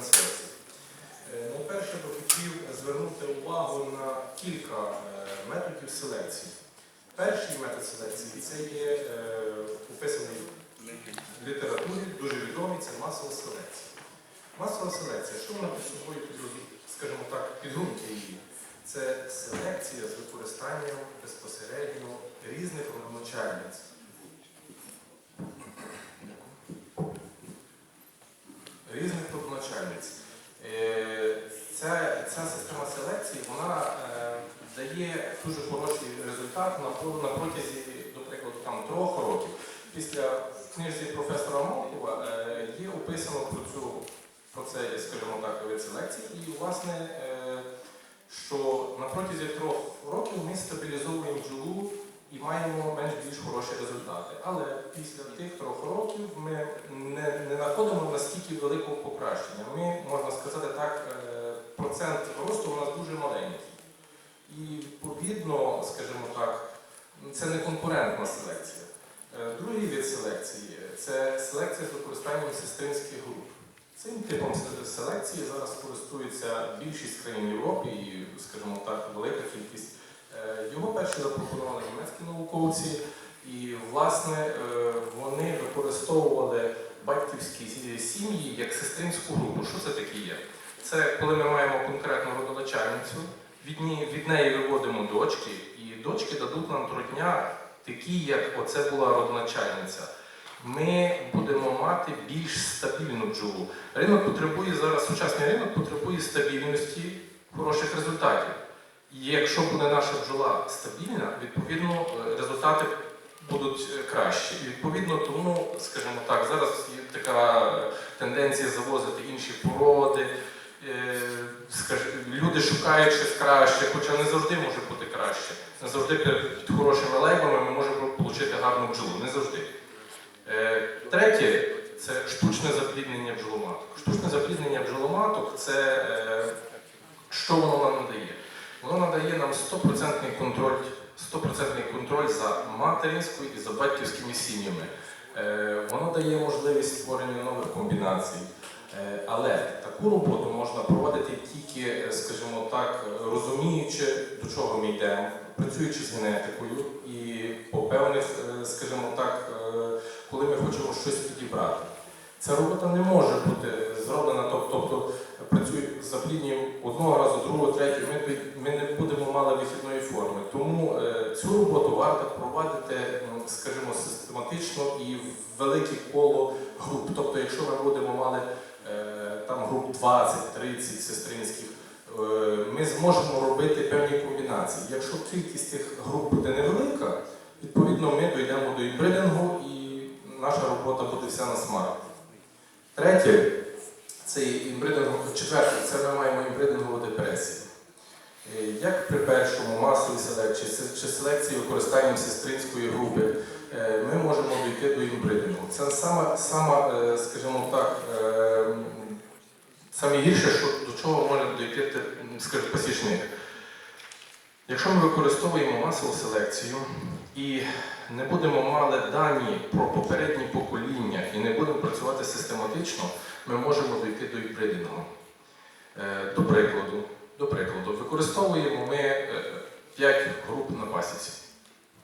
селекції. Е, Найперше би хотів звернути увагу на кілька е, методів селекції. Перший метод селекції це є е, описаний в літературі, дуже відомий, це масова селекція. Масова селекція, що вона під собою скажімо так, підґрунтя її? Це селекція з використанням безпосередньо різних родоначальниць. Різних родоначальниць. Е, Ця, ця система селекції вона е, дає дуже хороший результат на, протязі, до прикладу, там, трьох років. Після книжці професора Молкова е, є описано про цю про це, скажімо так, вид селекції. І, власне, е, що на протязі трьох років ми стабілізовуємо бджолу і маємо менш більш хороші результати. Але після тих трьох років ми не, не знаходимо настільки великого покращення. Ми, можна сказати так, е, процент росту у нас дуже маленький. І відповідно, скажімо так, це не конкурентна селекція. Е, Другий вид селекції це селекція з використанням сестринських груп. Цим типом селекції зараз користується більшість країн Європи і, скажімо так, велика кількість. Е, Його перші запропонували німецькі науковці, і, власне, е, вони використовували батьківські сім'ї як сестринську групу. Що це таке є? Це коли ми маємо конкретну родоначальницю, від, ні- від неї виводимо дочки, і дочки дадуть нам трудня такі, як оце була родоначальниця. Ми будемо мати більш стабільну бджолу. Ринок потребує зараз, сучасний ринок потребує стабільності, хороших результатів. І якщо буде наша бджола стабільна, відповідно е, результати будуть е, кращі. І відповідно тому, скажімо так, зараз є така е, тенденція завозити інші породи. Е, Люди шукають щось краще, хоча не завжди може бути краще. Не завжди під хорошими лейбами ми можемо отримати гарну бджолу. Не завжди. Е, Третє це штучне запліднення бджоломаток. Штучне запліднення бджоломаток це е, що воно нам надає? Воно надає нам 100% контроль, 100% контроль за материнською і за батьківськими сім'ями. Воно дає можливість створення нових комбінацій. Е, Але таку роботу можна проводити тільки, е, скажімо так, розуміючи, до чого ми йдемо, працюючи з генетикою і по певних, е, скажімо так, коли ми хочемо щось підібрати. Ця робота не може бути зроблена, тоб- тобто працює запліднюємо одного разу, другого, третього, ми, ми не будемо мали вихідної форми. Тому цю роботу варто проводити, скажімо, систематично і в велике коло груп. Тобто, якщо ми будемо мали там груп 20-30 сестринських, е, ми зможемо робити певні комбінації. Якщо кількість цих груп буде невелика, відповідно ми дійдемо до імбридингу і наша робота буде вся на смарт. Третє, це імбридинг, четверте, це ми маємо імбридингову депресію. Е, Як при першому масовій селекції чи селекції використанням сестринської групи, е, ми можемо дійти до імбридингу. Це саме, саме е, скажімо так, е, саме гірше, що, до чого може дійти скажімо, посічник. Якщо ми використовуємо масову селекцію і не будемо мали дані про попередні покоління і не будемо працювати систематично, ми можемо дійти до гібридингу. Е, До прикладу, до прикладу, використовуємо ми 5 груп на пасіці.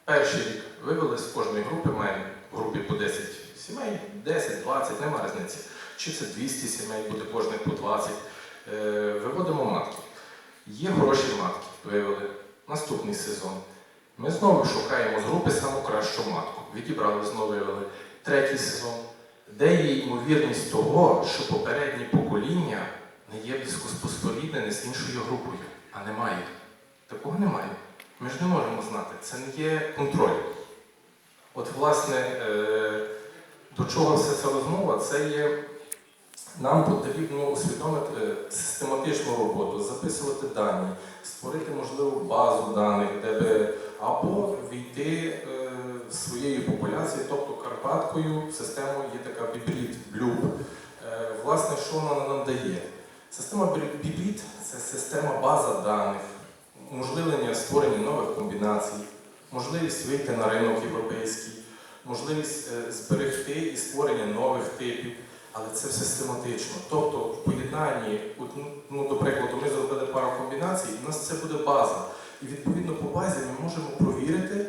Перший рік вивели з кожної групи, маємо в групі по 10 сімей, 10, 20, нема різниці. Чи це 200 сімей, буде кожних по 20. Е, Виводимо матки. Є хороші матки, вивели. Наступний сезон. Ми знову шукаємо з групи саму кращу матку. Відібрали, знову вивели. Третій сезон. Де є ймовірність того, що попереднє покоління не є близькоспостерідне з іншою групою? А немає. Такого немає. Ми ж не можемо знати. Це не є контроль. От, власне, е, до чого вся ця розмова? Це є нам потрібно усвідомити систематичну роботу, записувати дані, створити можливу базу даних, де би або війти е, своєю популяцією, тобто Карпаткою, в систему є така бібрід, блюб. Е, власне, що вона нам дає? Система бібрід це система база даних, можливлення створення нових комбінацій, можливість вийти на ринок європейський, можливість е, зберегти і створення нових типів, але це систематично. Тобто в поєднанні ну, до прикладу, ми зробили пару комбінацій, у нас це буде база. І відповідно по базі ми можемо провірити,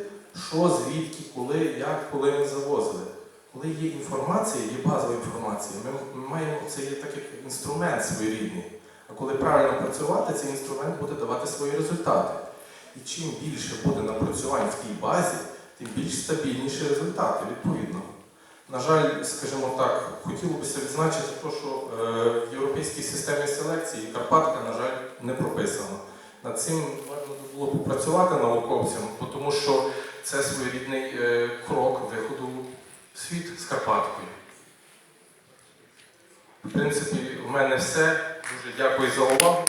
що, звідки, коли, як, коли ми завозили. Коли є інформація, є базова інформація, ми маємо це є так як інструмент своєрідний. А коли правильно працювати, цей інструмент буде давати свої результати. І чим більше буде напрацювань в тій базі, тим більш стабільніші результати, відповідно. На жаль, скажімо так, хотілося б відзначити, те, що е, в європейській системі селекції Карпатка, на жаль, не прописано. Над цим варто було попрацювати науковцям, тому що це своєрідний е, крок виходу в світ з Карпаткою. В принципі, в мене все. Дуже дякую за увагу.